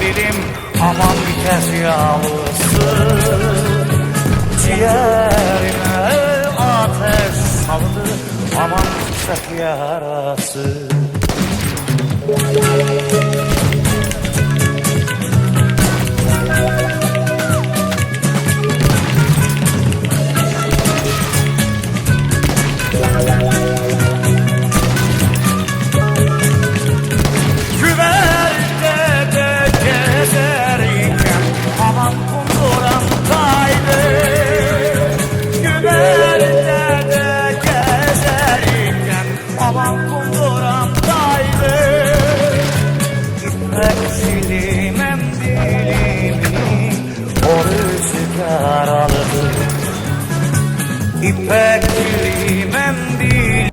dilim aman biter yağlısı Ciğerime ateş saldı. Aman yüksek yarası. Güverde Havam kunduran daydı Gitmek silimem dilimi O rüzgar aldı. İpek dilimi